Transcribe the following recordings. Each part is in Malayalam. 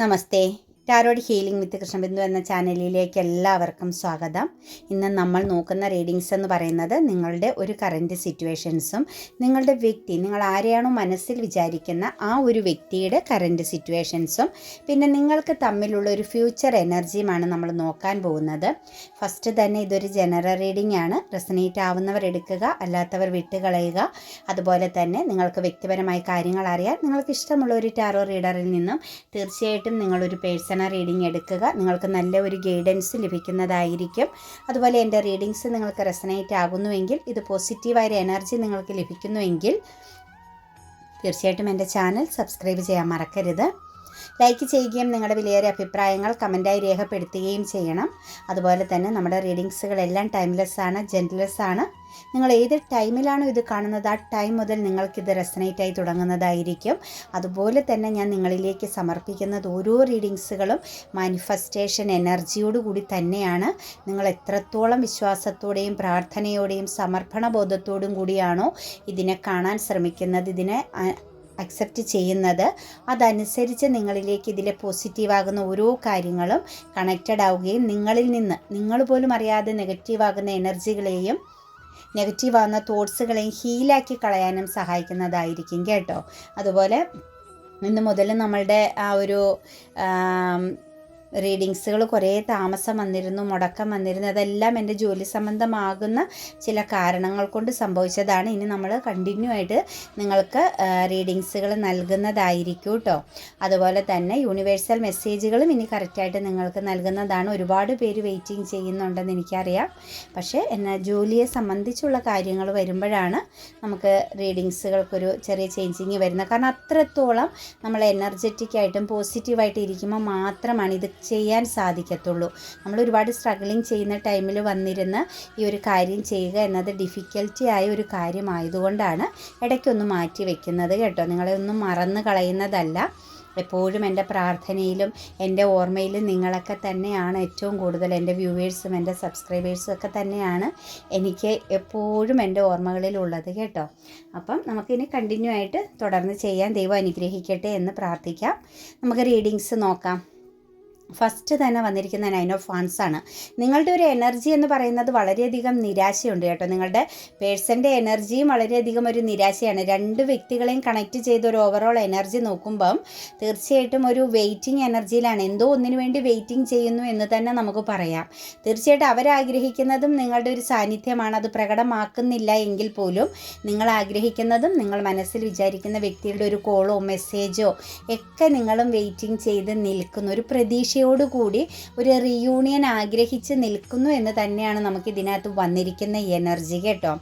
Namaste. Tarot healing with Krishnabindu എന്ന ചാനലിലേക്ക് എല്ലാവർക്കും സ്വാഗതം. ഇന്ന് നമ്മൾ നോക്കുന്ന റീഡിങ്സ് എന്ന് പറയുന്നത് നിങ്ങളുടെ ഒരു കറന്റ് സിറ്റുവേഷൻസും നിങ്ങളുടെ വ്യക്തി നിങ്ങൾ ആരെയാണോ മനസ്സിൽ വിചാരിക്കുന്ന ആ ഒരു വ്യക്തിയുടെ കറന്റ് സിറ്റുവേഷൻസും പിന്നെ നിങ്ങൾക്ക് തമ്മിലുള്ള ഒരു ഫ്യൂച്ചർ എനർജിയുമാണ് നമ്മൾ നോക്കാൻ പോകുന്നത്. ഫസ്റ്റ് തന്നെ ഇതൊരു ജനറൽ റീഡിംഗ് ആണ്. റെസനേറ്റ് ആവുന്നവർ എടുക്കുക അല്ലാത്തവർ വിട്ടുകളയുക. അതുപോലെ തന്നെ നിങ്ങൾക്ക് വ്യക്തിപരമായ കാര്യങ്ങൾ അറിയാൻ നിങ്ങൾക്ക് ഇഷ്ടമുള്ള ഒരു ടാരോ റീഡറിൽ നിന്നും തീർച്ചയായിട്ടും നിങ്ങളൊരു പേഴ്സണൽ റീഡിംഗ് എടുക്കുക. നിങ്ങൾക്ക് നല്ല ഒരു ഗൈഡൻസ് ലഭിക്കുന്നതായിരിക്കും. അതുപോലെ എന്റെ റീഡിങ്സ് നിങ്ങൾക്ക് റെസനേറ്റ് ആകുന്നുവെങ്കിൽ ഇത് പോസിറ്റീവായ എനർജി നിങ്ങൾക്ക് ലഭിക്കുന്നുവെങ്കിൽ തീർച്ചയായിട്ടും എന്റെ ചാനൽ സബ്സ്ക്രൈബ് ചെയ്യാൻ മറക്കരുത്. ലൈക്ക് ചെയ്യുകയും നിങ്ങളുടെ വിലയേറിയ അഭിപ്രായങ്ങൾ കമന്റായി രേഖപ്പെടുത്തുകയും ചെയ്യണം. അതുപോലെ തന്നെ നമ്മുടെ റീഡിങ്സുകളെല്ലാം ടൈംലെസ് ആണ് ജെന്റ്ലെസ് ആണ്. നിങ്ങൾ ഏത് ടൈമിലാണോ ഇത് കാണുന്നത് ആ ടൈം മുതൽ നിങ്ങൾക്കിത് റെസനേറ്റ് ആയി തുടങ്ങുന്നതായിരിക്കും. അതുപോലെ തന്നെ ഞാൻ നിങ്ങളിലേക്ക് സമർപ്പിക്കുന്നത് ഓരോ റീഡിങ്സുകളും മാനിഫെസ്റ്റേഷൻ എനർജിയോടുകൂടി തന്നെയാണ്. നിങ്ങൾ എത്രത്തോളം വിശ്വാസത്തോടെയും പ്രാർത്ഥനയോടെയും സമർപ്പണ ബോധത്തോടും കൂടിയാണോ ഇതിനെ കാണാൻ ശ്രമിക്കുന്നത് ഇതിനെ അക്സെപ്റ്റ് ചെയ്യുന്നത്. അതനുസരിച്ച് നിങ്ങളിലേക്ക് ഇതിലെ പോസിറ്റീവാകുന്ന ഓരോ കാര്യങ്ങളും കണക്റ്റഡ് ആവുകയും നിങ്ങളിൽ നിന്ന് നിങ്ങൾ പോലും അറിയാതെ നെഗറ്റീവ് ആകുന്ന എനർജികളെയും നെഗറ്റീവ് ആവുന്ന തോട്ട്സുകളെയും ഹീലാക്കി കളയാനും സഹായിക്കുന്നതായിരിക്കും കേട്ടോ. അതുപോലെ ഇന്ന് മുതൽ നമ്മളുടെ ആ ഒരു റീഡിങ്സുകൾ കുറേ താമസം വന്നിരുന്നു മുടക്കം വന്നിരുന്നു. അതെല്ലാം എന്റെ ജോലി സംബന്ധമാകുന്ന ചില കാരണങ്ങൾ കൊണ്ട് സംഭവിച്ചതാണ്. ഇനി നമ്മൾ കണ്ടിന്യൂ ആയിട്ട് നിങ്ങൾക്ക് റീഡിങ്സുകൾ നൽകുന്നതായിരിക്കും കേട്ടോ അതുപോലെ തന്നെ യൂണിവേഴ്സൽ മെസ്സേജുകളും ഇനി കറക്റ്റായിട്ട് നിങ്ങൾക്ക് നൽകുന്നതാണ്. ഒരുപാട് പേര് വെയിറ്റിംഗ് ചെയ്യുന്നുണ്ടെന്ന് എനിക്കറിയാം. പക്ഷേ എന്നാൽ ജോലിയെ സംബന്ധിച്ചുള്ള കാര്യങ്ങൾ വരുമ്പോഴാണ് നമുക്ക് റീഡിങ്സുകൾക്കൊരു ചെറിയ ചേഞ്ചിങ് വരുന്നത്. കാരണം അത്രത്തോളം നമ്മൾ എനർജറ്റിക് ആയിട്ടും പോസിറ്റീവായിട്ട് ഇരിക്കുമ്പോൾ മാത്രമാണ് ഇത് ചെയ്യാൻ സാധിക്കത്തുള്ളൂ. നമ്മൾ ഒരുപാട് സ്ട്രഗിളിങ് ചെയ്യുന്ന ടൈമിൽ വന്നിരുന്ന് ഈ ഒരു കാര്യം ചെയ്യുക എന്നത് ഡിഫിക്കൽറ്റി ആയ ഒരു കാര്യമായതുകൊണ്ടാണ് ഇടയ്ക്കൊന്ന് മാറ്റി വെക്കുന്നത് കേട്ടോ. നിങ്ങളെ ഒന്നും മറന്നു കളയുന്നതല്ല. എപ്പോഴും എന്റെ പ്രാർത്ഥനയിലും എന്റെ ഓർമ്മയിലും നിങ്ങളൊക്കെ തന്നെയാണ് ഏറ്റവും കൂടുതൽ എന്റെ വ്യൂവേഴ്സും എന്റെ സബ്സ്ക്രൈബേഴ്സും ഒക്കെ തന്നെയാണ് എനിക്ക് എപ്പോഴും എന്റെ ഓർമ്മകളിൽ ഉള്ളത് കേട്ടോ. അപ്പം നമുക്കിനി കണ്ടിന്യൂ ആയിട്ട് തുടർന്ന് ചെയ്യാൻ ദൈവം അനുഗ്രഹിക്കട്ടെ എന്ന് പ്രാർത്ഥിക്കാം. നമുക്ക് റീഡിങ്സ് നോക്കാം. ഫസ്റ്റ് തന്നെ വന്നിരിക്കുന്ന നൈൻ ഓഫ് വാൻസ് ആണ്. നിങ്ങളുടെ ഒരു എനർജി എന്ന് പറയുന്നത് വളരെയധികം നിരാശയുണ്ട് കേട്ടോ. നിങ്ങളുടെ പേഴ്സന്റെ എനർജിയും വളരെയധികം ഒരു നിരാശയാണ്. രണ്ട് വ്യക്തികളെയും കണക്ട് ചെയ്ത ഒരു ഓവറോൾ എനർജി നോക്കുമ്പം തീർച്ചയായിട്ടും ഒരു വെയിറ്റിംഗ് എനർജിയിലാണ് എന്തോ ഒന്നിനു വേണ്ടി വെയിറ്റിംഗ് ചെയ്യുന്നു എന്ന് തന്നെ നമുക്ക് പറയാം. തീർച്ചയായിട്ടും അവരാഗ്രഹിക്കുന്നതും നിങ്ങളുടെ ഒരു സാന്നിധ്യമാണ്. അത് പ്രകടമാക്കുന്നില്ല എങ്കിൽ പോലും നിങ്ങൾ ആഗ്രഹിക്കുന്നതും നിങ്ങൾ മനസ്സിൽ വിചാരിക്കുന്ന വ്യക്തിയുടെ ഒരു കോളോ മെസ്സേജോ ഒക്കെ നിങ്ങളും വെയിറ്റിംഗ് ചെയ്ത് നിൽക്കുന്ന. ഒരു പ്രതീക്ഷ പ്രതീക്ഷയോടുകൂടി ഒരു റിയൂണിയൻ ആഗ്രഹിച്ച് നിൽക്കുന്നു എന്ന് തന്നെയാണ് നമുക്ക് ഇതിനകത്ത് വന്നിരിക്കുന്ന എനർജി കേട്ടോ.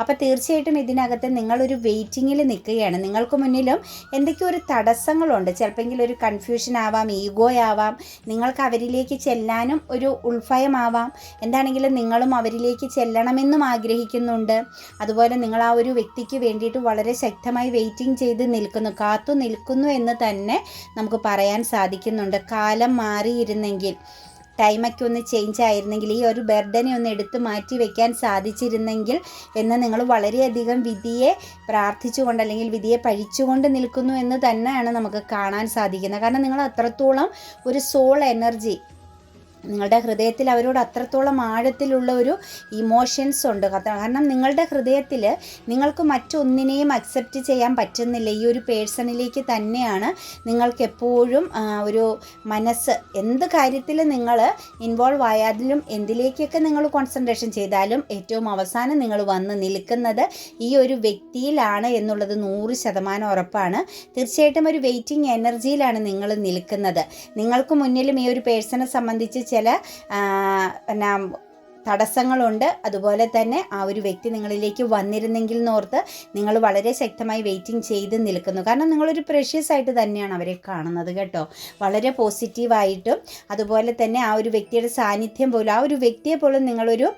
അപ്പോൾ തീർച്ചയായിട്ടും ഇതിനകത്ത് നിങ്ങളൊരു വെയിറ്റിങ്ങിൽ നിൽക്കുകയാണ്. നിങ്ങൾക്ക് മുന്നിലും എന്തൊക്കെയോ ഒരു തടസ്സങ്ങളുണ്ട്. ചിലപ്പോൾ ഒരു കൺഫ്യൂഷൻ ആവാം ഈഗോ ആവാം. നിങ്ങൾക്ക് അവരിലേക്ക് ചെല്ലാനും ഒരു ഉൾഭയമാവാം. എന്താണെങ്കിലും നിങ്ങളും അവരിലേക്ക് ചെല്ലണമെന്നും ആഗ്രഹിക്കുന്നുണ്ട്. അതുപോലെ നിങ്ങൾ ആ ഒരു വ്യക്തിക്ക് വേണ്ടിയിട്ട് വളരെ ശക്തമായി വെയിറ്റിംഗ് ചെയ്ത് നിൽക്കുന്നു കാത്തു നിൽക്കുന്നു എന്ന് തന്നെ നമുക്ക് പറയാൻ സാധിക്കുന്നുണ്ട്. കാലം മാറി മാറിയിരുന്നെങ്കിൽ. ടൈമൊക്കെ ഒന്ന് ചേഞ്ച് ആയിരുന്നെങ്കിൽ ഈ ഒരു ബർഡനെ ഒന്ന് എടുത്ത് മാറ്റി വെക്കാൻ സാധിച്ചിരുന്നെങ്കിൽ എന്ന് നിങ്ങൾ വളരെയധികം വിധിയെ പ്രാർത്ഥിച്ചുകൊണ്ട് അല്ലെങ്കിൽ വിധിയെ പഴിച്ചുകൊണ്ട് നിൽക്കുന്നു എന്ന് തന്നെയാണ് നമുക്ക് കാണാൻ സാധിക്കുന്നത്. കാരണം നിങ്ങൾ അത്രത്തോളം ഒരു സോൾ എനർജി നിങ്ങളുടെ ഹൃദയത്തിൽ അവരോട് അത്രത്തോളം ആഴത്തിലുള്ള ഒരു ഇമോഷൻസ് ഉണ്ട്. കാരണം നിങ്ങളുടെ ഹൃദയത്തിൽ നിങ്ങൾക്ക് മറ്റൊന്നിനെയും അക്സെപ്റ്റ് ചെയ്യാൻ പറ്റുന്നില്ല. ഈ ഒരു പേഴ്സണിലേക്ക് തന്നെയാണ് നിങ്ങൾക്ക് എപ്പോഴും ഒരു മനസ്സ് എന്ത് കാര്യത്തിൽ നിങ്ങൾ ഇൻവോൾവ് ആയാലും എന്തിലേക്കൊക്കെ നിങ്ങൾ കോൺസെൻട്രേഷൻ ചെയ്താലും ഏറ്റവും അവസാനം നിങ്ങൾ വന്ന് നിൽക്കുന്നത് ഈ ഒരു വ്യക്തിയിലാണ് എന്നുള്ളത് നൂറ് ശതമാനം ഉറപ്പാണ്. തീർച്ചയായിട്ടും ഒരു വെയിറ്റിംഗ് എനർജിയിലാണ് നിങ്ങൾ നിൽക്കുന്നത്. നിങ്ങൾക്ക് മുന്നിലും ഈ ഒരു പേഴ്സണെ സംബന്ധിച്ച് ചില എന്നാ തടസ്സങ്ങളുണ്ട്. അതുപോലെ തന്നെ ആ ഒരു വ്യക്തി നിങ്ങളിലേക്ക് വന്നിരുന്നെങ്കിൽ എന്നോർത്ത് നിങ്ങൾ വളരെ ശക്തമായി വെയിറ്റിംഗ് ചെയ്ത് നിൽക്കുന്നു. കാരണം നിങ്ങളൊരു പ്രഷ്യസ് ആയിട്ട് തന്നെയാണ് അവരെ കാണുന്നത് കേട്ടോ. വളരെ പോസിറ്റീവായിട്ടും അതുപോലെ തന്നെ ആ ഒരു വ്യക്തിയുടെ സാന്നിധ്യം പോലും ആ ഒരു വ്യക്തിയെ പോലും നിങ്ങളൊരു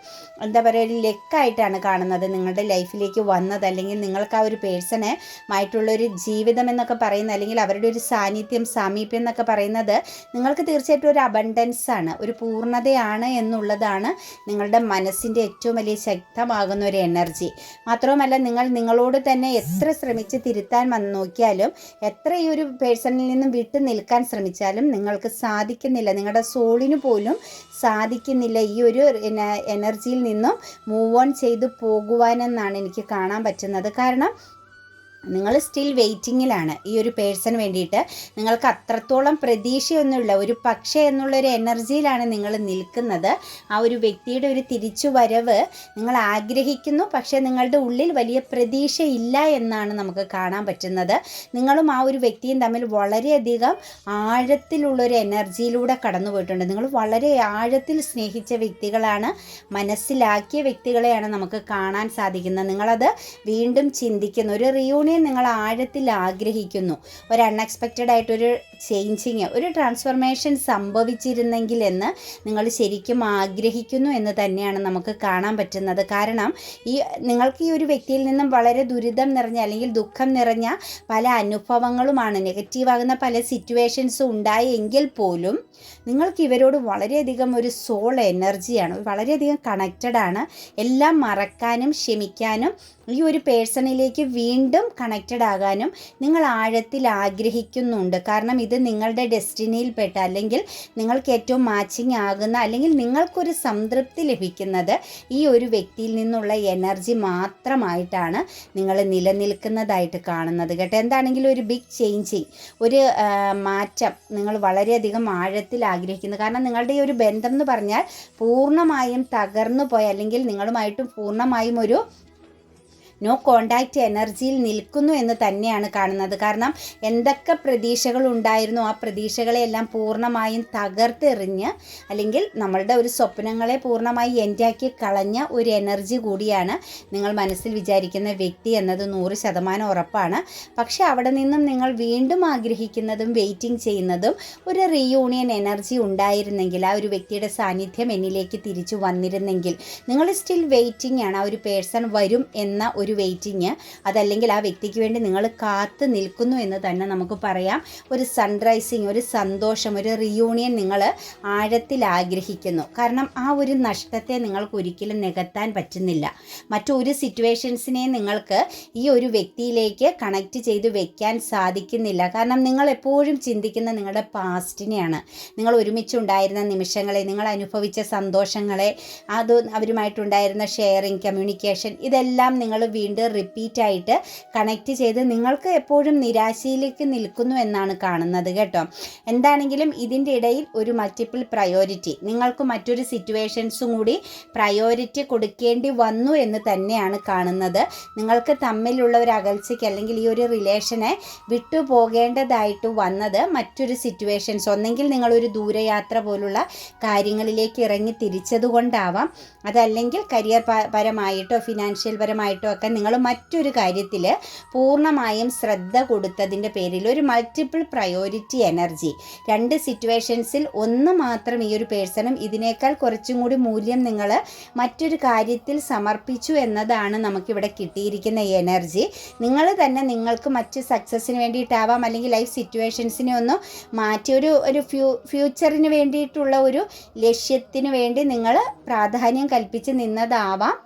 എന്താ പറയുക ഒരു ലെക്കായിട്ടാണ് കാണുന്നത്. നിങ്ങളുടെ ലൈഫിലേക്ക് വന്നത് അല്ലെങ്കിൽ നിങ്ങൾക്ക് ആ ഒരു പേഴ്സണെ ആയിട്ടുള്ളൊരു ജീവിതം എന്നൊക്കെ പറയുന്ന അല്ലെങ്കിൽ അവരുടെ ഒരു സാന്നിധ്യം സാമീപ്യം എന്നൊക്കെ പറയുന്നത് നിങ്ങൾക്ക് തീർച്ചയായിട്ടും ഒരു അബണ്ടൻസ് ആണ് ഒരു പൂർണതയാണ് എന്നുള്ളതാണ് നിങ്ങളുടെ മനസ്സിന്റെ ഏറ്റവും വലിയ ശക്തമാകുന്ന ഒരു എനർജി. മാത്രവുമല്ല നിങ്ങൾ നിങ്ങളോട് തന്നെ എത്ര ശ്രമിച്ച് തിരുത്താൻ വന്ന് നോക്കിയാലും എത്ര ഈ ഒരു പേഴ്സണിൽ നിന്നും വിട്ടു നിൽക്കാൻ ശ്രമിച്ചാലും നിങ്ങൾക്ക് സാധിക്കുന്നില്ല. നിങ്ങളുടെ സോളിന് പോലും സാധിക്കുന്നില്ല ഈ ഒരു എനർജിയിൽ നിന്നും മൂവ് ഓൺ ചെയ്തു പോകുവാനെന്നാണ് എനിക്ക് കാണാൻ പറ്റുന്നത്. കാരണം നിങ്ങൾ സ്റ്റിൽ വെയിറ്റിങ്ങിലാണ് ഈ ഒരു പേഴ്സൺ വേണ്ടിയിട്ട് നിങ്ങൾക്ക് അത്രത്തോളം പ്രതീക്ഷയൊന്നുമില്ല. ഒരു പക്ഷേ എന്നുള്ളൊരു എനർജിയിലാണ് നിങ്ങൾ നിൽക്കുന്നത്. ആ ഒരു വ്യക്തിയുടെ ഒരു തിരിച്ചു വരവ് നിങ്ങൾ ആഗ്രഹിക്കുന്നു. പക്ഷേ നിങ്ങളുടെ ഉള്ളിൽ വലിയ പ്രതീക്ഷയില്ല എന്നാണ് നമുക്ക് കാണാൻ പറ്റുന്നത്. നിങ്ങളും ആ ഒരു വ്യക്തിയും തമ്മിൽ വളരെയധികം ആഴത്തിലുള്ളൊരു എനർജിയിലൂടെ കടന്നു പോയിട്ടുണ്ട് നിങ്ങൾ വളരെ ആഴത്തിൽ സ്നേഹിച്ച വ്യക്തികളാണ്. മനസ്സിലാക്കിയ വ്യക്തികളെയാണ് നമുക്ക് കാണാൻ സാധിക്കുന്നത്. നിങ്ങളത് വീണ്ടും ചിന്തിക്കുന്ന. ഒരു റിയൂണിയൻ നിങ്ങൾ ആഴത്തിൽ ആഗ്രഹിക്കുന്നു. ഒരു അൺഎക്സ്പെക്റ്റഡ് ആയിട്ടൊരു ചേഞ്ചിങ് ഒരു ട്രാൻസ്ഫർമേഷൻ സംഭവിച്ചിരുന്നെങ്കിൽ എന്ന് നിങ്ങൾ ശരിക്കും ആഗ്രഹിക്കുന്നു എന്ന് തന്നെയാണ് നമുക്ക് കാണാൻ പറ്റുന്നത്. കാരണം ഈ നിങ്ങൾക്ക് ഈ ഒരു വ്യക്തിയിൽ നിന്നും വളരെ ദുരിതം നിറഞ്ഞ അല്ലെങ്കിൽ ദുഃഖം നിറഞ്ഞ പല അനുഭവങ്ങളുമാണ് നെഗറ്റീവാകുന്ന പല സിറ്റുവേഷൻസും ഉണ്ടായെങ്കിൽ പോലും നിങ്ങൾക്ക് ഇവരോട് വളരെയധികം ഒരു സോൾ എനർജിയാണ് വളരെയധികം ആണ്. എല്ലാം മറക്കാനും ക്ഷമിക്കാനും ഈ ഒരു പേഴ്സണിലേക്ക് വീണ്ടും കണക്റ്റഡ് ആകാനും നിങ്ങൾ ആഴത്തിൽ ആഗ്രഹിക്കുന്നുണ്ട്. കാരണം ഇത് നിങ്ങളുടെ ഡെസ്റ്റിനിയിൽപ്പെട്ട അല്ലെങ്കിൽ നിങ്ങൾക്ക് ഏറ്റവും മാച്ചിങ് ആകുന്ന അല്ലെങ്കിൽ നിങ്ങൾക്കൊരു സംതൃപ്തി ലഭിക്കുന്നത് ഈ ഒരു വ്യക്തിയിൽ നിന്നുള്ള എനർജി മാത്രമായിട്ടാണ് നിങ്ങൾ നിലനിൽക്കുന്നതായിട്ട് കാണുന്നത് കേട്ടോ. എന്താണെങ്കിലും ഒരു ബിഗ് ചേഞ്ചിങ് ഒരു മാറ്റം നിങ്ങൾ വളരെയധികം ആഴത്തിൽ ആഗ്രഹിക്കുന്നു. കാരണം നിങ്ങളുടെ ഈ ഒരു ബന്ധം എന്ന് പറഞ്ഞാൽ പൂർണമായും തകർന്നു പോയ അല്ലെങ്കിൽ നിങ്ങളുമായിട്ടും പൂർണമായും ഒരു നോ കോണ്ടാക്റ്റ് എനർജിയിൽ നിൽക്കുന്നു എന്ന് തന്നെയാണ് കാണുന്നത്. കാരണം എന്തൊക്കെ പ്രതീക്ഷകൾ ഉണ്ടായിരുന്നു ആ പ്രതീക്ഷകളെല്ലാം പൂർണമായും തകർത്തെറിഞ്ഞ് അല്ലെങ്കിൽ നമ്മളുടെ ഒരു സ്വപ്നങ്ങളെ പൂർണമായി എന്റാക്കി കളഞ്ഞ ഒരു എനർജി കൂടിയാണ് നിങ്ങൾ മനസ്സിൽ വിചാരിക്കുന്ന വ്യക്തി എന്നത് നൂറ് ശതമാനം ഉറപ്പാണ്. പക്ഷേ അവിടെ നിന്നും നിങ്ങൾ വീണ്ടും ആഗ്രഹിക്കുന്നതും വെയിറ്റിംഗ് ചെയ്യുന്നതും ഒരു റീയൂണിയൻ എനർജി ഉണ്ടായിരുന്നെങ്കിൽ ആ ഒരു വ്യക്തിയുടെ സാന്നിധ്യം എന്നിലേക്ക് തിരിച്ചു വന്നിരുന്നെങ്കിൽ നിങ്ങൾ സ്റ്റിൽ വെയിറ്റിംഗ് ആണ് ആ ഒരു പേഴ്സൺ വരും എന്ന ഒരു വെയിറ്റിംഗ് അതല്ലെങ്കിൽ ആ വ്യക്തിക്ക് വേണ്ടി നിങ്ങൾ കാത്തു നിൽക്കുന്നു എന്ന് തന്നെ നമുക്ക് പറയാം. ഒരു സൺറൈസിങ് ഒരു സന്തോഷം ഒരു റിയൂണിയൻ നിങ്ങൾ ആഴത്തിൽ ആഗ്രഹിക്കുന്നു. കാരണം ആ ഒരു നഷ്ടത്തെ നിങ്ങൾക്ക് ഒരിക്കലും നികത്താൻ പറ്റുന്നില്ല. മറ്റൊരു സിറ്റുവേഷൻസിനെ നിങ്ങൾക്ക് ഈ ഒരു വ്യക്തിയിലേക്ക് കണക്ട് ചെയ്ത് വെക്കാൻ സാധിക്കുന്നില്ല. കാരണം നിങ്ങൾ എപ്പോഴും ചിന്തിക്കുന്ന നിങ്ങളുടെ പാസ്റ്റിനെയാണ് നിങ്ങൾ ഒരുമിച്ച് ഉണ്ടായിരുന്ന നിമിഷങ്ങളെ നിങ്ങൾ അനുഭവിച്ച സന്തോഷങ്ങളെ അത് അവരുമായിട്ടുണ്ടായിരുന്ന ഷെയറിങ് കമ്മ്യൂണിക്കേഷൻ ഇതെല്ലാം നിങ്ങൾ വീണ്ടും റിപ്പീറ്റ് ആയിട്ട് കണക്ട് ചെയ്ത് നിങ്ങൾക്ക് എപ്പോഴും നിരാശയിലേക്ക് നിൽക്കുന്നു എന്നാണ് കാണുന്നത് കേട്ടോ. എന്താണെങ്കിലും ഇതിന്റെ ഇടയിൽ ഒരു മൾട്ടിപ്പിൾ പ്രയോറിറ്റി നിങ്ങൾക്ക് മറ്റൊരു സിറ്റുവേഷൻസും കൂടി പ്രയോറിറ്റി കൊടുക്കേണ്ടി വന്നു എന്ന് തന്നെയാണ് കാണുന്നത്. നിങ്ങൾക്ക് തമ്മിലുള്ള ഒരു അകൽച്ചയ്ക്ക് അല്ലെങ്കിൽ ഈ ഒരു റിലേഷനെ വിട്ടുപോകേണ്ടതായിട്ട് വന്നത് മറ്റൊരു സിറ്റുവേഷൻസ് ഒന്നെങ്കിൽ നിങ്ങളൊരു ദൂരയാത്ര പോലുള്ള കാര്യങ്ങളിലേക്ക് ഇറങ്ങി തിരിച്ചതുകൊണ്ടാവാം. അതല്ലെങ്കിൽ കരിയർ പരമായിട്ടോ ഫിനാൻഷ്യൽ പരമായിട്ടോ ഒക്കെ നിങ്ങൾ മറ്റൊരു കാര്യത്തിൽ പൂർണമായും ശ്രദ്ധ കൊടുത്തതിന്റെ പേരിൽ ഒരു മൾട്ടിപ്പിൾ പ്രയോറിറ്റി എനർജി രണ്ട് സിറ്റുവേഷൻസിൽ ഒന്ന് മാത്രം ഈ ഒരു പേഴ്സണും ഇതിനേക്കാൾ കുറച്ചും കൂടി മൂല്യം നിങ്ങൾ മറ്റൊരു കാര്യത്തിൽ സമർപ്പിച്ചു എന്നതാണ് നമുക്കിവിടെ കിട്ടിയിരിക്കുന്ന ഈ എനർജി നിങ്ങൾ തന്നെ നിങ്ങൾക്ക് മറ്റ് സക്സസ്സിന് വേണ്ടിയിട്ടാവാം അല്ലെങ്കിൽ ലൈഫ് സിറ്റുവേഷൻസിനെ ഒന്ന് മാറ്റി ഒരു ഒരു ഫ്യൂ ഫ്യൂച്ചറിന് വേണ്ടിയിട്ടുള്ള ഒരു ലക്ഷ്യത്തിന് വേണ്ടി നിങ്ങൾ പ്രാധാന്യം കൽപ്പിച്ച് നിന്നതാവാം.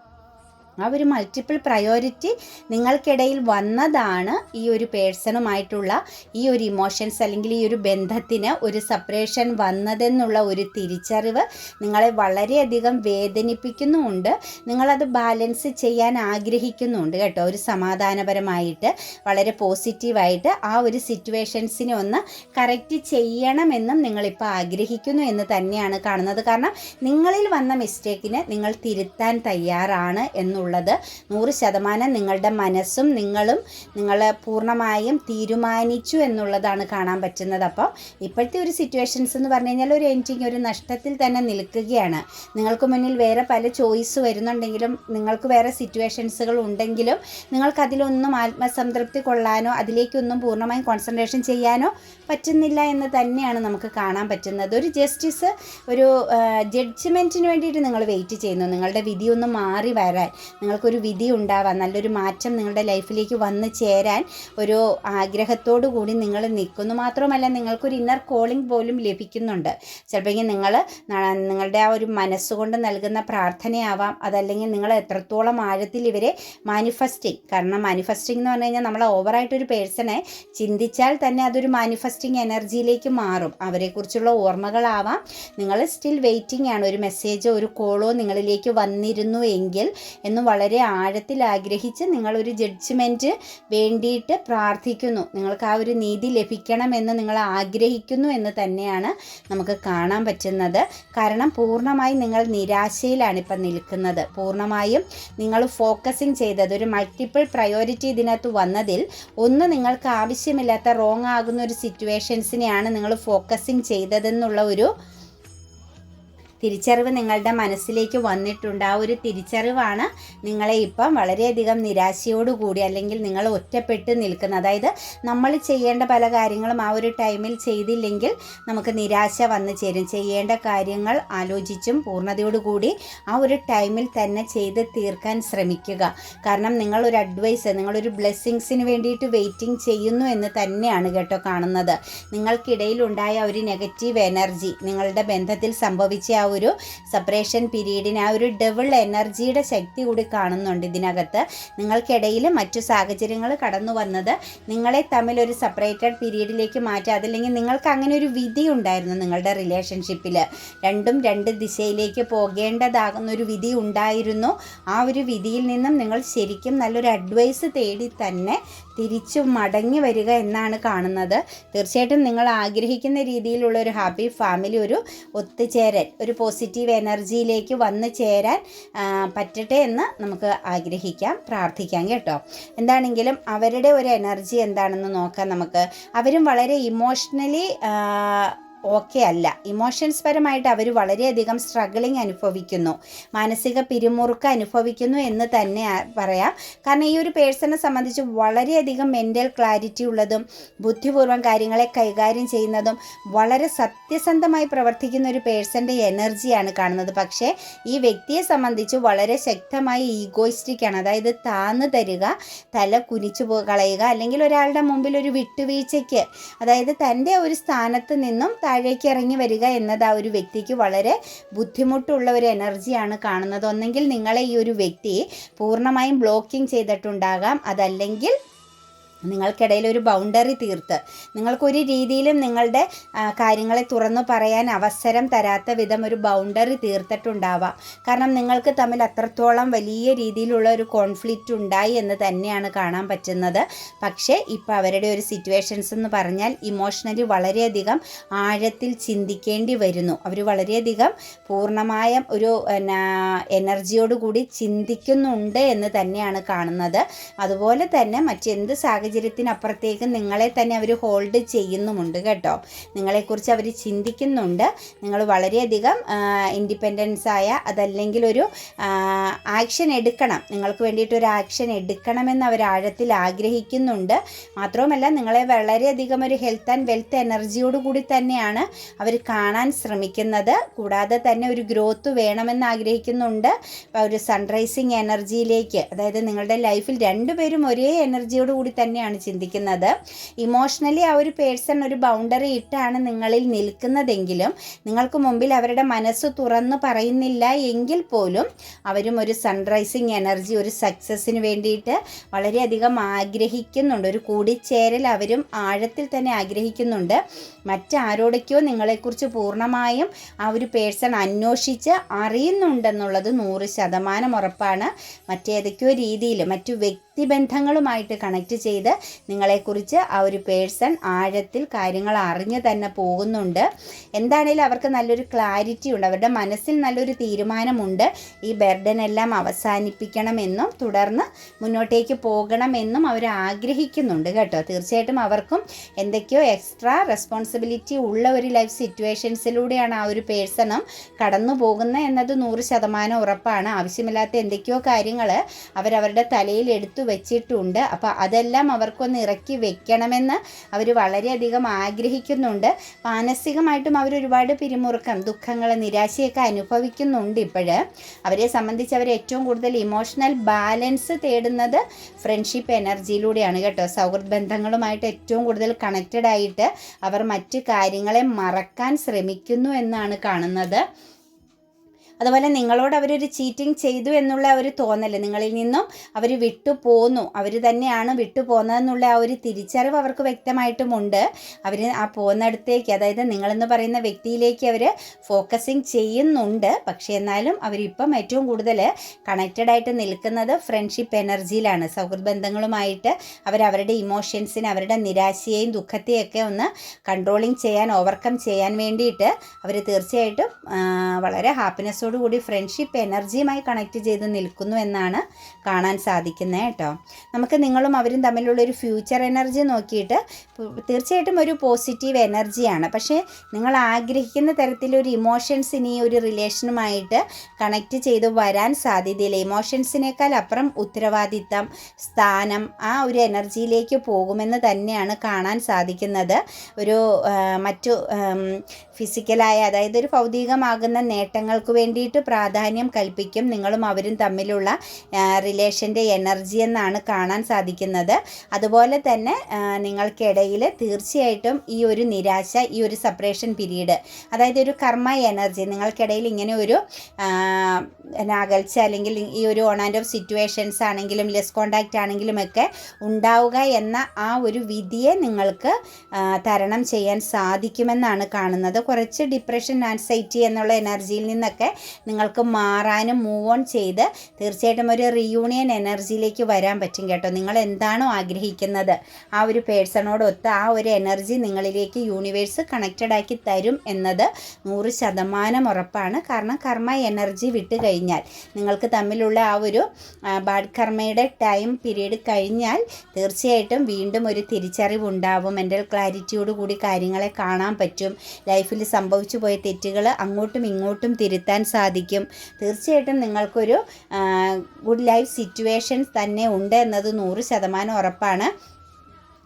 ആ ഒരു മൾട്ടിപ്പിൾ പ്രയോറിറ്റി നിങ്ങൾക്കിടയിൽ വന്നതാണ് ഈ ഒരു പേഴ്സണുമായിട്ടുള്ള ഈ ഒരു ഇമോഷൻസ് അല്ലെങ്കിൽ ഈ ഒരു ബന്ധത്തിന് ഒരു സെപ്പറേഷൻ വന്നതെന്നുള്ള ഒരു തിരിച്ചറിവ് നിങ്ങളെ വളരെയധികം വേദനിപ്പിക്കുന്നുമുണ്ട്. നിങ്ങളത് ബാലൻസ് ചെയ്യാൻ ആഗ്രഹിക്കുന്നുണ്ട് കേട്ടോ. ഒരു സമാധാനപരമായിട്ട് വളരെ പോസിറ്റീവായിട്ട് ആ ഒരു സിറ്റുവേഷൻസിനെ ഒന്ന് കറക്റ്റ് ചെയ്യണമെന്നും നിങ്ങളിപ്പോൾ ആഗ്രഹിക്കുന്നു എന്ന് തന്നെയാണ് കാണുന്നത്. കാരണം നിങ്ങളിൽ വന്ന മിസ്റ്റേക്കിനെ നിങ്ങൾ തിരുത്താൻ തയ്യാറാണ് എന്നുള്ളത് നൂറ് ശതമാനം നിങ്ങളുടെ മനസ്സും നിങ്ങളും നിങ്ങൾ പൂർണമായും തീരുമാനിച്ചു എന്നുള്ളതാണ് കാണാൻ പറ്റുന്നത്. അപ്പോൾ ഇപ്പോഴത്തെ ഒരു സിറ്റുവേഷൻസ് എന്ന് പറഞ്ഞു കഴിഞ്ഞാൽ ഒരു എൻഡിങ് ഒരു നഷ്ടത്തിൽ തന്നെ നിൽക്കുകയാണ്. നിങ്ങൾക്ക് മുന്നിൽ വേറെ പല ചോയ്സ് വരുന്നുണ്ടെങ്കിലും നിങ്ങൾക്ക് വേറെ സിറ്റുവേഷൻസുകൾ ഉണ്ടെങ്കിലും നിങ്ങൾക്കതിലൊന്നും ആത്മസംതൃപ്തി കൊള്ളാനോ അതിലേക്കൊന്നും പൂർണമായും കോൺസെൻട്രേഷൻ ചെയ്യാനോ പറ്റുന്നില്ല എന്ന് തന്നെയാണ് നമുക്ക് കാണാൻ പറ്റുന്നത്. ഒരു ജസ്റ്റിസ് ഒരു ജഡ്ജ്മെന്റിന് വേണ്ടിയിട്ട് നിങ്ങൾ വെയിറ്റ് ചെയ്യുന്നു. നിങ്ങളുടെ വിധിയൊന്നും മാറി വരാൻ. നിങ്ങൾക്കൊരു വിധി ഉണ്ടാവാം നല്ലൊരു മാറ്റം നിങ്ങളുടെ ലൈഫിലേക്ക് വന്നു ചേരാൻ ഒരു ആഗ്രഹത്തോടു കൂടി നിങ്ങൾ നിൽക്കുന്നു. മാത്രമല്ല നിങ്ങൾക്കൊരു ഇന്നർ കോളിംഗ് പോലും ലഭിക്കുന്നുണ്ട്. ചിലപ്പോൾ നിങ്ങൾ നിങ്ങളുടെ ആ ഒരു മനസ്സുകൊണ്ട് നൽകുന്ന പ്രാർത്ഥനയാവാം അതല്ലെങ്കിൽ നിങ്ങൾ എത്രത്തോളം ആഴത്തിൽ ഇവരെ മാനിഫെസ്റ്റിംഗ് കാരണം മാനിഫെസ്റ്റിംഗ് എന്ന് പറഞ്ഞു കഴിഞ്ഞാൽ നമ്മൾ ഓവറായിട്ടൊരു പേഴ്സണെ ചിന്തിച്ചാൽ തന്നെ അതൊരു മാനിഫെസ്റ്റിംഗ് എനർജിയിലേക്ക് മാറും. അവരെക്കുറിച്ചുള്ള ഓർമ്മകളാവാം. നിങ്ങൾ സ്റ്റിൽ വെയിറ്റിംഗ് ആണ്. ഒരു മെസ്സേജോ ഒരു കോളോ നിങ്ങളിലേക്ക് വന്നിരുന്നു എങ്കിൽ എന്ന് വളരെ ആഴത്തിൽ ആഗ്രഹിച്ച് നിങ്ങളൊരു ജഡ്ജ്മെന്റ് വേണ്ടിയിട്ട് പ്രാർത്ഥിക്കുന്നു. നിങ്ങൾക്ക് ആ ഒരു നീതി ലഭിക്കണമെന്ന് നിങ്ങൾ ആഗ്രഹിക്കുന്നു എന്ന് തന്നെയാണ് നമുക്ക് കാണാൻ പറ്റുന്നത്. കാരണം പൂർണമായും നിങ്ങൾ നിരാശയിലാണ് ഇപ്പം നിൽക്കുന്നത്. പൂർണമായും നിങ്ങൾ ഫോക്കസിങ് ചെയ്തത് ഒരു മൾട്ടിപ്പിൾ പ്രയോറിറ്റി ഇതിനകത്ത് വന്നതിൽ ഒന്ന് നിങ്ങൾക്ക് ആവശ്യമില്ലാത്ത റോങ് ആകുന്ന ഒരു സിറ്റുവേഷൻസിനെയാണ് നിങ്ങൾ ഫോക്കസിങ് ചെയ്തതെന്നുള്ള ഒരു തിരിച്ചറിവ് നിങ്ങളുടെ മനസ്സിലേക്ക് വന്നിട്ടുണ്ട്. ആ ഒരു തിരിച്ചറിവാണ് നിങ്ങളെ ഇപ്പം വളരെയധികം നിരാശയോടുകൂടി അല്ലെങ്കിൽ നിങ്ങൾ ഒറ്റപ്പെട്ട് നിൽക്കുന്നത്. അതായത് നമ്മൾ ചെയ്യേണ്ട പല കാര്യങ്ങളും ആ ഒരു ടൈമിൽ ചെയ്തില്ലെങ്കിൽ നമുക്ക് നിരാശ വന്നു ചേരും. ചെയ്യേണ്ട കാര്യങ്ങൾ ആലോചിച്ചും പൂർണതയോടുകൂടി ആ ഒരു ടൈമിൽ തന്നെ ചെയ്ത് തീർക്കാൻ ശ്രമിക്കുക. കാരണം നിങ്ങളൊരു അഡ്വൈസ് നിങ്ങളൊരു ബ്ലെസ്സിങ്സിന് വേണ്ടിയിട്ട് വെയിറ്റിംഗ് ചെയ്യുന്നു എന്ന് തന്നെയാണ് കേട്ടോ കാണുന്നത്. നിങ്ങൾക്കിടയിലുണ്ടായ ഒരു നെഗറ്റീവ് എനർജി നിങ്ങളുടെ ബന്ധത്തിൽ സംഭവിച്ച ആ ഒരു സെപ്പറേഷൻ പീരീഡിന് ആ ഒരു ഡബിൾ എനർജിയുടെ ശക്തി കൂടി കാണുന്നുണ്ട് ഇതിനകത്ത്. നിങ്ങൾക്കിടയിൽ മറ്റു സാഹചര്യങ്ങൾ കടന്നു വന്നത് നിങ്ങളെ തമ്മിൽ ഒരു സെപ്പറേറ്റഡ് പീരീഡിലേക്ക് മാറ്റുക അതല്ലെങ്കിൽ നിങ്ങൾക്ക് അങ്ങനെ ഒരു വിധി ഉണ്ടായിരുന്നു നിങ്ങളുടെ റിലേഷൻഷിപ്പിൽ രണ്ടും രണ്ട് ദിശയിലേക്ക് പോകേണ്ടതാകുന്ന ഒരു വിധി ഉണ്ടായിരുന്നു. ആ ഒരു വിധിയിൽ നിന്നും നിങ്ങൾ ശരിക്കും നല്ലൊരു അഡ്വൈസ് തേടി തന്നെ തിരിച്ചു മടങ്ങി വരിക എന്നാണ് കാണുന്നത്. തീർച്ചയായിട്ടും നിങ്ങൾ ആഗ്രഹിക്കുന്ന രീതിയിലുള്ള ഒരു ഹാപ്പി ഫാമിലി ഒരു ഒത്തുചേരൽ ഒരു പോസിറ്റീവ് എനർജിയിലേക്ക് വന്നു ചേരാൻ പറ്റട്ടെ എന്ന് നമുക്ക് ആഗ്രഹിക്കാം പ്രാർത്ഥിക്കാം കേട്ടോ. എന്താണെങ്കിലും അവരുടെ ഒരു എനർജി എന്താണെന്ന് നോക്കാം നമുക്ക്. അവരും വളരെ ഇമോഷണലി ഓക്കെ അല്ല. ഇമോഷൻസ് പരമായിട്ട് അവർ വളരെയധികം സ്ട്രഗിളിങ് അനുഭവിക്കുന്നു. മാനസിക പിരിമുറുക്കം അനുഭവിക്കുന്നു എന്ന് തന്നെ പറയാം. കാരണം ഈ ഒരു പേഴ്സണെ സംബന്ധിച്ച് വളരെയധികം മെന്റൽ ക്ലാരിറ്റി ഉള്ളതും ബുദ്ധിപൂർവം കാര്യങ്ങളെ കൈകാര്യം ചെയ്യുന്നതും വളരെ സത്യസന്ധമായി പ്രവർത്തിക്കുന്ന ഒരു പേഴ്സന്റെ എനർജിയാണ് കാണുന്നത്. പക്ഷേ ഈ വ്യക്തിയെ സംബന്ധിച്ച് വളരെ ശക്തമായി ഈഗോയിസ്റ്റിക്കാണ് അതായത് താന്ന് തരിക തല കുനിച്ചു കളയുക അല്ലെങ്കിൽ ഒരാളുടെ മുമ്പിൽ ഒരു വിട്ടുവീഴ്ചയ്ക്ക് അതായത് തന്റെ ഒരു സ്ഥാനത്ത് നിന്നും താഴേക്ക് ഇറങ്ങി വരിക എന്നത് ആ ഒരു വ്യക്തിക്ക് വളരെ ബുദ്ധിമുട്ടുള്ള ഒരു എനർജിയാണ് കാണുന്നത്. ഒന്നെങ്കിൽ നിങ്ങളെ ഈ ഒരു വ്യക്തി പൂർണമായും ബ്ലോക്കിംഗ് ചെയ്തിട്ടുണ്ടാകാം. അതല്ലെങ്കിൽ നിങ്ങൾക്കിടയിൽ ഒരു ബൗണ്ടറി തീർത്ത്. നിങ്ങൾക്കൊരു രീതിയിലും നിങ്ങളുടെ കാര്യങ്ങളെ തുറന്നു പറയാൻ അവസരം തരാത്ത വിധം ഒരു ബൗണ്ടറി തീർത്തിട്ടുണ്ടാവാം. കാരണം നിങ്ങൾക്ക് തമ്മിൽ അത്രത്തോളം വലിയ രീതിയിലുള്ള ഒരു കോൺഫ്ലിക്റ്റ് ഉണ്ടായി എന്ന് തന്നെയാണ് കാണാൻ പറ്റുന്നത്. പക്ഷേ ഇപ്പോൾ അവരുടെ ഒരു സിറ്റുവേഷൻസ് എന്ന് പറഞ്ഞാൽ ഇമോഷണലി വളരെയധികം ആഴത്തിൽ ചിന്തിക്കേണ്ടി വരുന്നു. അവർ വളരെയധികം പൂർണമായ ഒരു എനർജിയോടുകൂടി ചിന്തിക്കുന്നുണ്ട് എന്ന് തന്നെയാണ് കാണുന്നത്. അതുപോലെ തന്നെ മറ്റെന്ത് സാഹചര്യം സാഹചര്യത്തിനപ്പുറത്തേക്ക് നിങ്ങളെ തന്നെ അവർ ഹോൾഡ് ചെയ്യുന്നുമുണ്ട് കേട്ടോ. നിങ്ങളെക്കുറിച്ച് അവർ ചിന്തിക്കുന്നുണ്ട്. നിങ്ങൾ വളരെയധികം ഇൻഡിപെൻഡൻസ് ആയ അതല്ലെങ്കിൽ ഒരു ആക്ഷൻ എടുക്കണം. നിങ്ങൾക്ക് വേണ്ടിയിട്ട് ഒരു ആക്ഷൻ എടുക്കണമെന്ന് അവർ ആഴത്തിൽ ആഗ്രഹിക്കുന്നുണ്ട്. മാത്രവുമല്ല നിങ്ങളെ വളരെയധികം ഒരു ഹെൽത്ത് ആൻഡ് വെൽത്ത് എനർജിയോട് കൂടി തന്നെയാണ് അവർ കാണാൻ ശ്രമിക്കുന്നത്. കൂടാതെ തന്നെ ഒരു ഗ്രോത്ത് വേണമെന്ന് ആഗ്രഹിക്കുന്നുണ്ട്. ഒരു സൺറൈസിങ് എനർജിയിലേക്ക് അതായത് നിങ്ങളുടെ ലൈഫിൽ രണ്ടുപേരും ഒരേ എനർജിയോട് കൂടി തന്നെയാണ് തന്നെയാണ് ചിന്തിക്കുന്നത്. ഇമോഷണലി ആ ഒരു പേഴ്സൺ ഒരു ബൗണ്ടറി ഇട്ടാണ് നിങ്ങളിൽ നിൽക്കുന്നതെങ്കിലും നിങ്ങൾക്ക് മുമ്പിൽ അവരുടെ മനസ്സ് തുറന്ന് പറയുന്നില്ല എങ്കിൽ പോലും അവരും ഒരു സൺറൈസിങ് എനർജി ഒരു സക്സസ്സിന് വേണ്ടിയിട്ട് വളരെയധികം ആഗ്രഹിക്കുന്നുണ്ട്. ഒരു കൂടിച്ചേരൽ അവരും ആഴത്തിൽ തന്നെ ആഗ്രഹിക്കുന്നുണ്ട്. മറ്റാരോടൊക്കെയോ നിങ്ങളെക്കുറിച്ച് പൂർണമായും ആ ഒരു പേഴ്സൺ അന്വേഷിച്ച് അറിയുന്നുണ്ടെന്നുള്ളത് നൂറ് ശതമാനം ഉറപ്പാണ്. മറ്റേതൊക്കെയോ രീതിയിൽ മറ്റു വ്യക്തിബന്ധങ്ങളുമായിട്ട് കണക്ട് ചെയ്ത് നിങ്ങളെക്കുറിച്ച് ആ ഒരു പേഴ്സൺ ആഴത്തിൽ കാര്യങ്ങൾ അറിഞ്ഞു തന്നെ പോകുന്നുണ്ട്. എന്താണേലും അവർക്ക് നല്ലൊരു ക്ലാരിറ്റി ഉണ്ട്. അവരുടെ മനസ്സിൽ നല്ലൊരു തീരുമാനമുണ്ട്. ഈ ബർഡൻ എല്ലാം അവസാനിപ്പിക്കണമെന്നും തുടർന്ന് മുന്നോട്ടേക്ക് പോകണമെന്നും അവർ ആഗ്രഹിക്കുന്നുണ്ട് കേട്ടോ. തീർച്ചയായിട്ടും അവർക്കും എന്തൊക്കെയോ എക്സ്ട്രാ റെസ്പോൺസിബിലിറ്റി ഉള്ള ഒരു ലൈഫ് സിറ്റുവേഷൻസിലൂടെയാണ് ആ ഒരു പേഴ്സണും കടന്നു പോകുന്നത് എന്നത് നൂറ് ശതമാനം ഉറപ്പാണ്. ആവശ്യമില്ലാത്ത എന്തൊക്കെയോ കാര്യങ്ങൾ അവരവരുടെ തലയിൽ എടുത്തു വെച്ചിട്ടുണ്ട്. അപ്പോൾ അതെല്ലാം അവർക്കൊന്ന് ഇറക്കി വെക്കണമെന്ന് അവർ വളരെയധികം ആഗ്രഹിക്കുന്നുണ്ട്. മാനസികമായിട്ടും അവർ ഒരുപാട് പിരിമുറുക്കം ദുഃഖങ്ങൾ നിരാശയൊക്കെ അനുഭവിക്കുന്നുണ്ട് ഇപ്പോൾ അവരെ സംബന്ധിച്ച് അവർ ഏറ്റവും കൂടുതൽ ഇമോഷണൽ ബാലൻസ് തേടുന്നത് ഫ്രണ്ട്ഷിപ്പ് എനർജിയിലൂടെയാണ് കേട്ടോ. സൗഹൃദ ബന്ധങ്ങളുമായിട്ട് ഏറ്റവും കൂടുതൽ കണക്റ്റഡ് ആയിട്ട് അവർ മറ്റ് കാര്യങ്ങളെ മറക്കാൻ ശ്രമിക്കുന്നു എന്നാണ് കാണുന്നത്. അതുപോലെ നിങ്ങളോട് അവരൊരു ചീറ്റിംഗ് ചെയ്തു എന്നുള്ള ഒരു തോന്നൽ നിങ്ങളിൽ നിന്നും അവർ വിട്ടു പോന്നു അവർ തന്നെയാണ് വിട്ടു പോകുന്നതെന്നുള്ള ആ ഒരു തിരിച്ചറിവ് അവർക്ക് വ്യക്തമായിട്ടുമുണ്ട്. അവർ ആ പോകുന്നിടത്തേക്ക് അതായത് നിങ്ങളെന്ന് പറയുന്ന വ്യക്തിയിലേക്ക് അവർ ഫോക്കസിങ് ചെയ്യുന്നുണ്ട്. പക്ഷേ എന്നാലും അവരിപ്പം ഏറ്റവും കൂടുതൽ കണക്റ്റഡ് ആയിട്ട് നിൽക്കുന്നത് ഫ്രണ്ട്ഷിപ്പ് എനർജിയിലാണ് സൗഹൃദ ബന്ധങ്ങളുമായിട്ട് അവർ അവരുടെ ഇമോഷൻസിനെ അവരുടെ നിരാശയെയും ദുഃഖത്തെയൊക്കെ ഒന്ന് കൺട്രോളിങ് ചെയ്യാൻ ഓവർകം ചെയ്യാൻ വേണ്ടിയിട്ട് അവർ തീർച്ചയായിട്ടും വളരെ ഹാപ്പിനെസ് കൂടി ഫ്രണ്ട്ഷിപ്പ് എനർജിയുമായി കണക്ട് ചെയ്ത് നിൽക്കുന്നു എന്നാണ് കാണാൻ സാധിക്കുന്നത് കേട്ടോ. നമുക്ക് നിങ്ങളും അവരും തമ്മിലുള്ള ഒരു ഫ്യൂച്ചർ എനർജി നോക്കിയിട്ട് തീർച്ചയായിട്ടും ഒരു പോസിറ്റീവ് എനർജിയാണ് പക്ഷേ നിങ്ങൾ ആഗ്രഹിക്കുന്ന തരത്തിലൊരു ഇമോഷൻസ് ഇനി ഒരു റിലേഷനുമായിട്ട് കണക്റ്റ് ചെയ്ത് വരാൻ സാധ്യതയില്ല. ഇമോഷൻസിനേക്കാൾ അപ്പുറം ഉത്തരവാദിത്തം സ്ഥാനം ആ ഒരു എനർജിയിലേക്ക് പോകുമെന്ന് തന്നെയാണ് കാണാൻ സാധിക്കുന്നത്. ഒരു മറ്റു ഫിസിക്കലായ അതായത് ഒരു ഭൗതികമാകുന്ന നേട്ടങ്ങൾക്ക് വേണ്ടിയിട്ട് പ്രാധാന്യം കൽപ്പിക്കും. നിങ്ങളും അവരും തമ്മിലുള്ള റിലേഷന്റെ എനർജി എന്നാണ് കാണാൻ സാധിക്കുന്നത്. അതുപോലെ തന്നെ നിങ്ങൾക്കിടയിൽ തീർച്ചയായിട്ടും ഈ ഒരു നിരാശ ഈ ഒരു സെപ്പറേഷൻ പീരീഡ് അതായത് ഒരു കർമ്മ എനർജി നിങ്ങൾക്കിടയിൽ ഇങ്ങനെ ഒരു അകൽച്ച അല്ലെങ്കിൽ ഈ ഒരു ഓൺ ആൻഡ് ഓഫ് സിറ്റുവേഷൻസ് ആണെങ്കിലും ലെസ് കോണ്ടാക്റ്റ് ആണെങ്കിലും ഒക്കെ ഉണ്ടാവുക എന്ന ആ ഒരു വിധിയെ നിങ്ങൾക്ക് തരണം ചെയ്യാൻ സാധിക്കുമെന്നാണ് കാണുന്നത്. കുറച്ച് ഡിപ്രഷൻ ആൻസൈറ്റി എന്നുള്ള എനർജിയിൽ നിന്നൊക്കെ നിങ്ങൾക്ക് മാറാനും മൂവ് ഓൺ ചെയ്ത് തീർച്ചയായിട്ടും ഒരു റിയൂണിയൻ എനർജിയിലേക്ക് വരാൻ പറ്റും കേട്ടോ. നിങ്ങൾ എന്താണോ ആഗ്രഹിക്കുന്നത് ആ ഒരു പേഴ്സണോടൊത്ത് ആ ഒരു എനർജി നിങ്ങളിലേക്ക് യൂണിവേഴ്സ് കണക്റ്റഡ് ആക്കി തരും എന്നത് നൂറ് ശതമാനം ഉറപ്പാണ്. കാരണം കർമ്മ എനർജി വിട്ട് കഴിഞ്ഞാൽ നിങ്ങൾക്ക് തമ്മിലുള്ള ആ ഒരു ബാഡ് കർമ്മയുടെ ടൈം പീരീഡ് കഴിഞ്ഞാൽ തീർച്ചയായിട്ടും വീണ്ടും ഒരു തിരിച്ചറിവ് ഉണ്ടാവും. മെന്റൽ ക്ലാരിറ്റിയോട് കൂടി കാര്യങ്ങളെ കാണാൻ പറ്റും. ലൈഫിൽ സംഭവിച്ചു പോയ തെറ്റുകൾ അങ്ങോട്ടും ഇങ്ങോട്ടും തിരുത്താൻ സാധിക്കും. തീർച്ചയായിട്ടും നിങ്ങൾക്കൊരു ഗുഡ് ലൈഫ് സിറ്റുവേഷൻസ് തന്നെ ഉണ്ട് എന്നത് നൂറ് ശതമാനം ഉറപ്പാണ്.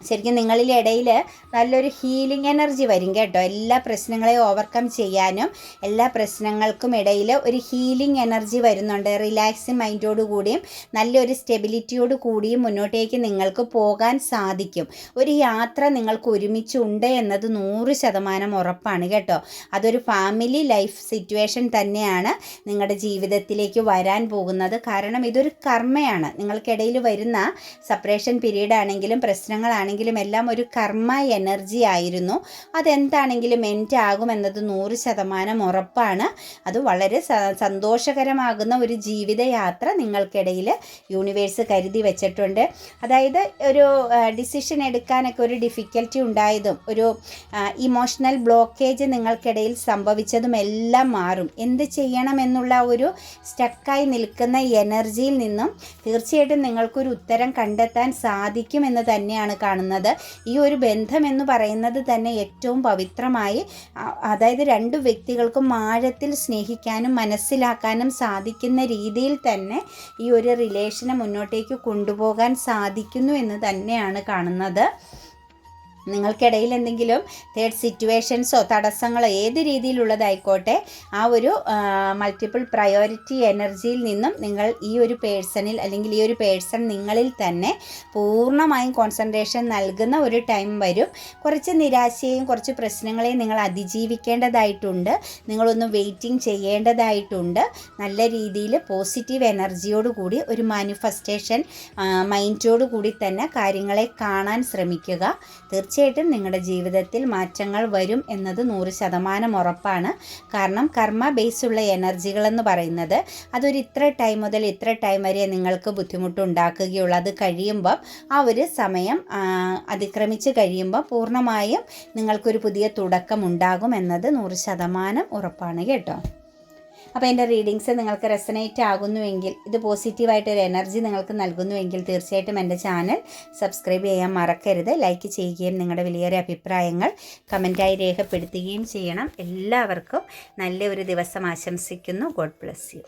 ശരിക്കും നിങ്ങളിൽ ഇടയിൽ നല്ലൊരു ഹീലിംഗ് എനർജി വരും കേട്ടോ. എല്ലാ പ്രശ്നങ്ങളെയും ഓവർകം ചെയ്യാനും എല്ലാ പ്രശ്നങ്ങൾക്കും ഇടയിൽ ഒരു ഹീലിംഗ് എനർജി വരുന്നുണ്ട്. റിലാക്സിങ് മൈൻഡോട് കൂടിയും നല്ലൊരു സ്റ്റെബിലിറ്റിയോട് കൂടിയും മുന്നോട്ടേക്ക് നിങ്ങൾക്ക് പോകാൻ സാധിക്കും. ഒരു യാത്ര നിങ്ങൾക്ക് ഒരുമിച്ചുണ്ട് എന്നത് നൂറ് ശതമാനം ഉറപ്പാണ് കേട്ടോ. അതൊരു ഫാമിലി ലൈഫ് സിറ്റുവേഷൻ തന്നെയാണ് നിങ്ങളുടെ ജീവിതത്തിലേക്ക് വരാൻ പോകുന്നത്. കാരണം ഇതൊരു കർമ്മയാണ്. നിങ്ങൾക്കിടയിൽ വരുന്ന സെപ്പറേഷൻ പീരീഡ് ആണെങ്കിലും പ്രശ്നങ്ങളാണെങ്കിലും ആണെങ്കിലും എല്ലാം ഒരു കർമ്മ എനർജി ആയിരുന്നു. അതെന്താണെങ്കിലും എന്റെ ആകുമെന്നത് നൂറ് ശതമാനം ഉറപ്പാണ്. അത് വളരെ സന്തോഷകരമാകുന്ന ഒരു ജീവിതയാത്ര നിങ്ങൾക്കിടയിൽ യൂണിവേഴ്സ് കരുതി വെച്ചിട്ടുണ്ട്. അതായത് ഒരു ഡിസിഷൻ എടുക്കാനൊക്കെ ഒരു ഡിഫിക്കൽറ്റി ഉണ്ടായതും ഒരു ഇമോഷണൽ ബ്ലോക്കേജ് നിങ്ങൾക്കിടയിൽ സംഭവിച്ചതും എല്ലാം മാറും. എന്ത് ചെയ്യണമെന്നുള്ള ഒരു സ്റ്റക്കായി നിൽക്കുന്ന എനർജിയിൽ നിന്നും തീർച്ചയായിട്ടും നിങ്ങൾക്കൊരു ഉത്തരം കണ്ടെത്താൻ സാധിക്കുമെന്ന് തന്നെയാണ് കാണുന്നത്. കാണുന്നത്. ഈ ഒരു ബന്ധം എന്ന് പറയുന്നത് തന്നെ ഏറ്റവും പവിത്രമായി അതായത് രണ്ട് വ്യക്തികൾക്കും ആഴത്തിൽ സ്നേഹിക്കാനും മനസ്സിലാക്കാനും സാധിക്കുന്ന രീതിയിൽ തന്നെ ഈ ഒരു റിലേഷനെ മുന്നോട്ടേക്ക് കൊണ്ടുപോകാൻ സാധിക്കുന്നു എന്ന് തന്നെയാണ് കാണുന്നത്. നിങ്ങൾക്കിടയിൽ എന്തെങ്കിലും തേർഡ് സിറ്റുവേഷൻസോ തടസ്സങ്ങളോ ഏത് രീതിയിലുള്ളതായിക്കോട്ടെ ആ ഒരു മൾട്ടിപ്പിൾ പ്രയോറിറ്റി എനർജിയിൽ നിന്നും നിങ്ങൾ ഈ ഒരു പേഴ്സണിൽ അല്ലെങ്കിൽ ഈ ഒരു പേഴ്സൺ നിങ്ങളിൽ തന്നെ പൂർണമായും കോൺസെൻട്രേഷൻ നൽകുന്ന ഒരു ടൈം വരും. കുറച്ച് നിരാശയും കുറച്ച് പ്രശ്നങ്ങളെയും നിങ്ങൾ അതിജീവിക്കേണ്ടതായിട്ടുണ്ട്. നിങ്ങളൊന്ന് വെയിറ്റിംഗ് ചെയ്യേണ്ടതായിട്ടുണ്ട്. നല്ല രീതിയിൽ പോസിറ്റീവ് എനർജിയോടുകൂടി ഒരു മാനിഫെസ്റ്റേഷൻ മൈൻഡോടുകൂടി തന്നെ കാര്യങ്ങളെ കാണാൻ ശ്രമിക്കുക. തീർച്ചയായും തീർച്ചയായിട്ടും നിങ്ങളുടെ ജീവിതത്തിൽ മാറ്റങ്ങൾ വരും എന്നത് നൂറ് ശതമാനം ഉറപ്പാണ്. കാരണം കർമ്മ ബേസുള്ള എനർജികളെന്ന് പറയുന്നത് അതൊരു ഇത്ര ടൈം മുതൽ ഇത്ര ടൈം വരെ നിങ്ങൾക്ക് ബുദ്ധിമുട്ടുണ്ടാക്കുകയുള്ളൂ. അത് കഴിയുമ്പം ആ ഒരു സമയം അതിക്രമിച്ച് കഴിയുമ്പോൾ പൂർണമായും നിങ്ങൾക്കൊരു പുതിയ തുടക്കം ഉണ്ടാകും എന്നത് നൂറ് ശതമാനം ഉറപ്പാണ് കേട്ടോ. അപ്പോൾ എന്റെ റീഡിങ്സ് നിങ്ങൾക്ക് റെസനേറ്റ് ആകുന്നുവെങ്കിൽ ഇത് പോസിറ്റീവായിട്ട് ഒരു എനർജി നിങ്ങൾക്ക് നൽകുന്നുവെങ്കിൽ തീർച്ചയായിട്ടും എന്റെ ചാനൽ സബ്സ്ക്രൈബ് ചെയ്യാൻ മറക്കരുത്. ലൈക്ക് ചെയ്യുകയും നിങ്ങളുടെ വലിയൊരു അഭിപ്രായങ്ങൾ കമന്റായി രേഖപ്പെടുത്തുകയും ചെയ്യണം. എല്ലാവർക്കും നല്ലൊരു ദിവസം ആശംസിക്കുന്നു. God bless you